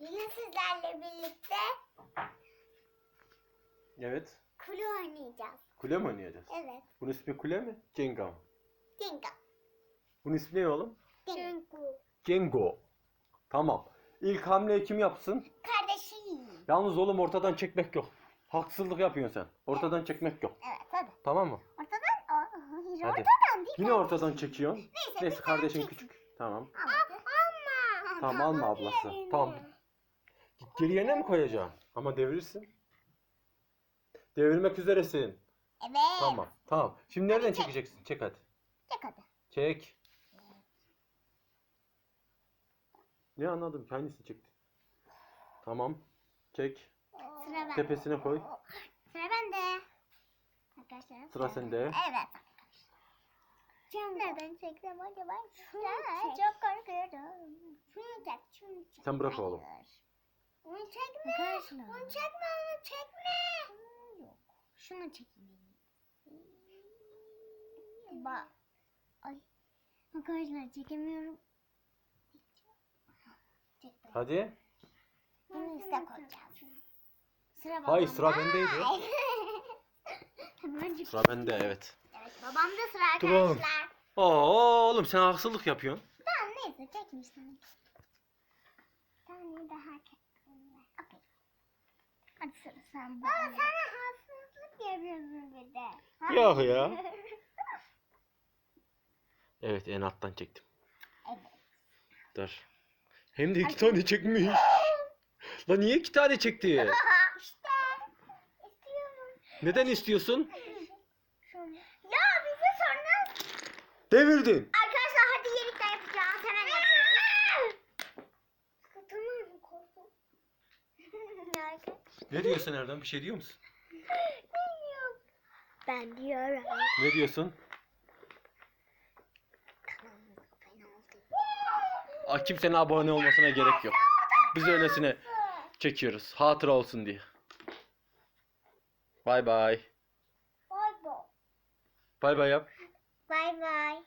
Yine sizlerle birlikte Evet. kule oynayacağız. Kule mi oynayacağız? Evet. Bunun ismi kule mi? Jenga mı? Dinga. Bunun ismi ne oğlum? Dinga. Jengo. Tamam. İlk hamleyi kim yapsın? Kardeşim. Yalnız oğlum ortadan çekmek yok. Haksızlık yapıyorsun sen. Ortadan çekmek yok. Evet hadi. Tamam mı? Ortadan. Aa, hayır, Hadi. ortadan değil. Yine ortadan çekiyorsun. Neyse, Neyse bir kardeşin tane küçük. Tamam. Alma. Alma. Tamam alma ablası. Tamam. Geri yerine mi koyacaksın? Ama devirirsin. Devirmek üzeresin. Evet. Tamam. Tamam. Şimdi nereden Hadi çek. çekeceksin? Çek hadi. Çek hadi. Çek. Ne anladım hangisini çekti? Tamam. Çek. Sıra bende. Tepesine koy. Sıra bende. Arkadaşlar. Sıra sende. Evet arkadaşlar. Neden çeksem acaba? Şunu çek. Çok korkuyorum. Şunu çek, şunu çek. Sen bırak oğlum. Onu çekme. Onu çekme, onu çekme. Yok. Şunu çekeyim. Bak. Ay. Arkadaşlar çekemiyorum. Çektim. Hadi. Bunu üste koyacağız. Sıra Hayır, sıra bendeydi. Hemen Sıra bende evet. Evet babamda sıra Dur oğlum. arkadaşlar. Oo oğlum sen haksızlık yapıyorsun. Tamam neyse çekmiştim. Bir tane daha çektim. Sen Baba sana haksızlık yapıyorsun bir de. Yok ya. Evet en alttan çektim. Evet. Dur. Hem de iki tane çekmiş. La niye iki tane çekti? işte. İstiyorum. Neden istiyorsun? Ya bize sonra. Devirdin. Arkadaşlar hadi yerlikten yapacağız. Hemen yapıyoruz. Tamam korktum. Ne diyorsun Erdem? Bir şey diyor musun? Bilmiyorum. Ben diyorum. Ne diyorsun? Aa, kimsenin abone olmasına gerek yok. Biz öylesine çekiyoruz. Hatıra olsun diye. Bay bay. Bay bay. Bay bay yap. Bay bay.